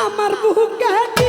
আমার বুকে